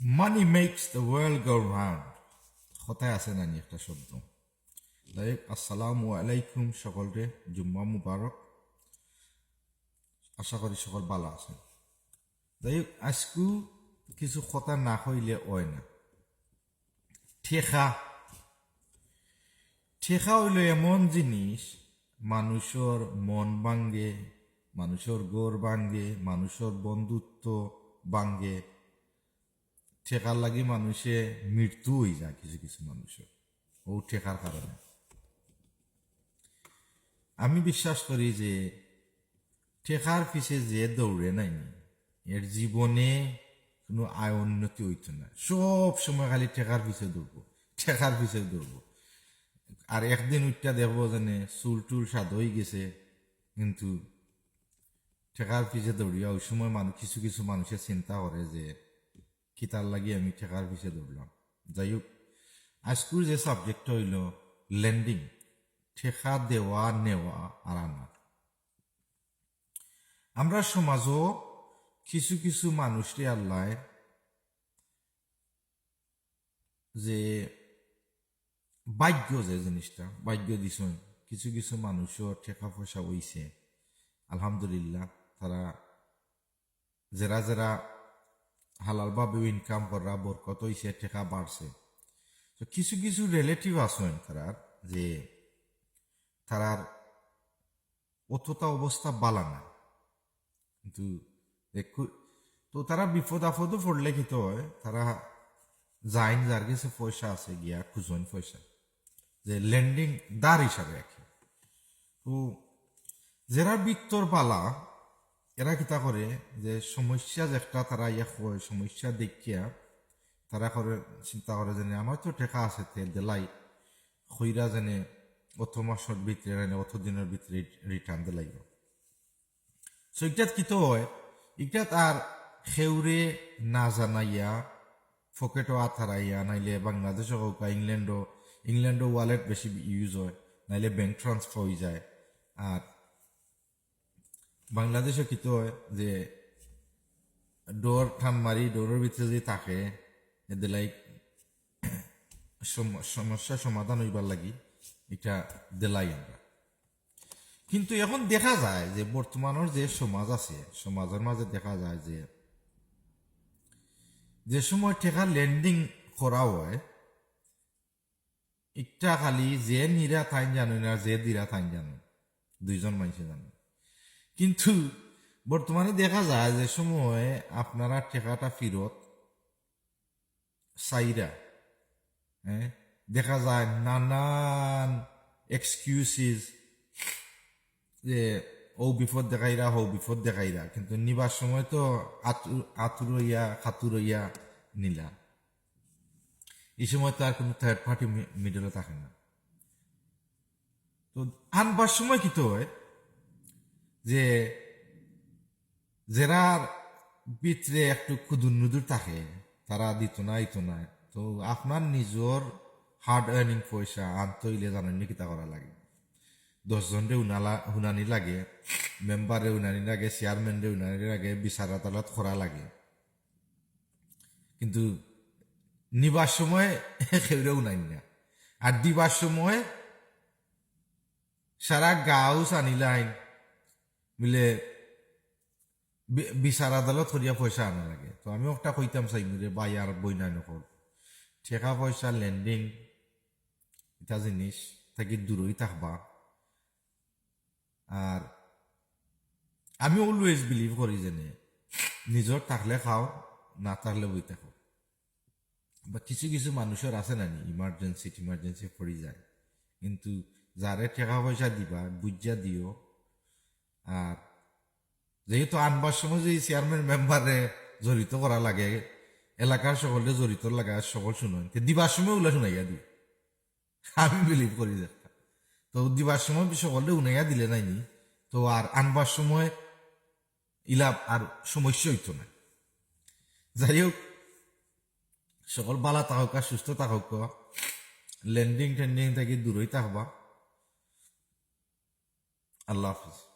Money makes the world go round কথায় আছে নানি একটা শব্দ হোক আসসালামু আলাইকুম সকলকে জুম্মা মুবারক আশা করি সকল ভালো আছেন যাই হোক আজকু কিছু কথা না হইলে হয় না ঠেকা ঠেকা হইল এমন জিনিস মানুষের মন ভাঙ্গে মানুষের গোর ভাঙ্গে মানুষের বন্ধুত্ব ভাঙ্গে ঠেকার লাগি মানুষে মৃত্যু হয়ে যায় কিছু কিছু মানুষের। ও ঠেকার কারণে। আমি বিশ্বাস করি যে ঠেকার পিছে যে দৌড়ে নাই, এর জীবনে কোনো আয় উন্নতি হইতো না। সব সময় খালি ঠেকার পিছে দৌড়বো, ঠেকার পিছে দৌড়বো। আর একদিন উঠটা দেখব জানে চুল টুল সাদ হয়ে গেছে, কিন্তু ঠেকার পিছে দৌড়িয়া ওই সময় মানুষ কিছু কিছু মানুষে চিন্তা করে যে কি তার লাগি আমি ঠেকার পিছে দৌড়লাম যাই হোক আজকুর যে সাবজেক্টটা হইল ল্যান্ডিং ঠেকা দেওয়া নেওয়া আর আনা আমরা সমাজও কিছু কিছু মানুষকে আল্লাহ যে ভাগ্য যে জিনিসটা, ভাগ্য দিছেন, কিছু কিছু মানুষও ঠেকা পয়সা হইছে আলহামদুলিল্লাহ, তারা, যারা যারা হালালভাবে ইনকাম করা বরকত হইছে ঠেকা বাড়ছে। তো কিছু কিছু রিলেটিভ আছেন তারার যে তারার অতটা অবস্থা বালা না। কিন্তু তো তারা বিপদ আপদও পড়লে কি হয়, তারা যাইন যার কাছে পয়সা আছে গিয়া খুঁজন পয়সা, যে ল্যান্ডিং দার হিসাবে রাখে। তো যারা বিত্তর পালা এরা কিতা করে যে সমস্যা একটা তারা ইয়া হয় সমস্যা দেখিয়া তারা করে, চিন্তা করে যে আমার তো টেকা আছে তেল দেলাই খৈরা যেনে, অত মাসের ভিতরে মানে অত দিনের ভিতরে রিটার্ন দিলাইব সো ইটাত কিতো হয় ইটাত আর খেউরে না জানাইয়া ফকেটও আথারাইয়া নাইলে বাংলাদেশও হোক ইংল্যান্ডও ইংল্যান্ডও ওয়ালেট বেশি ইউজ হয়, নাইলে ব্যাংক ট্রান্সফার হয়ে যায়। আর বাংলাদেশে কিতো হয় যে ডোর ঠান মারি, ডোরের ভিতরে যদি থাকে, এদের লাইক সমস্যা সমাধান হইবার লাগি এটা দেলাই আমরা। কিন্তু এখন দেখা যায় যে বর্তমানের যে সমাজ আছে, সমাজের মাঝে দেখা যায় যে যে সময় ঠেকা ল্যান্ডিং করা হয়, একটা খালি যে নিরা থাইন জানো না যে দিরা থাইন জানো দুইজন মানুষে জানো কিন্তু বর্তমানে দেখা যায় যে সময় আপনারা টেকাটা ফিরত, সাইরা হ্যাঁ? দেখা যায় নানান এক্সকিউসিস যে ও বিপদ দেখাইরা হো বিপদ দেখাইরা, কিন্তু নিবার সময় তো আতুরইয়া, খাতুরইয়া নিলা। এই সময় তো আর কোনো থার্ড পার্টি মিডলে থাকে না। তো আনবার সময় কি তো হয়? যে যারা ভিতরে একটু খুদুর নুদুর থাকে, তারা দিত না ইত না। তো আপনার নিজের হার্ড আর্নিং পয়সা আনতে হইলে জানেন কিতা করা লাগে। দশজনরে উনালা শুনানি লাগে মেম্বারে উনানি লাগে চেয়ারম্যানরে উনানি লাগে বিচার আদালত করা লাগে। কিন্তু নিবার সময় সেউরে উনানি না। আর দিবার সময় সারা গাঁও আনিলাইন। মিলে বিচার আদালত করিয়া পয়সা আনা লাগে। তো আমি একটা কইতাম চাই রে বাই আর বই নাই নকল ঠেকা পয়সা লেন্ডিং এটা জিনিস থাকি দূরই থাকবা। আর আমি অলওয়েজ বিলিভ করি যেনে নিজর থাকলে খাও, না থাকলে বই থাকো। বা কিছু কিছু মানুষের আছে নানি ইমার্জেন্সি ইমার্জেন্সি পড়ি যায়। কিন্তু যারে টাকা পয়সা দিবা বুঝা দিও আর যেহেতু আনবার সময় যে চেয়ারম্যান মেম্বারে জড়িত করা লাগে, এলাকার সকলে জড়িত লাগা সকল শুনেন। দিবার সময় ওগুলো শুনাইয়া দিই। আমি বিলিভ করি তো দিবার সময় সকলে উনাইয়া দিলে নাইনি তো আর আনবার সময় ইলাপ আর সমস্যা হইতো না। যাই হোক, সকল বালা আর সুস্থ থাকুক ল্যান্ডিং টেন্ডিং থেকে দূরই থাকবা। আল্লাহ হাফিজ।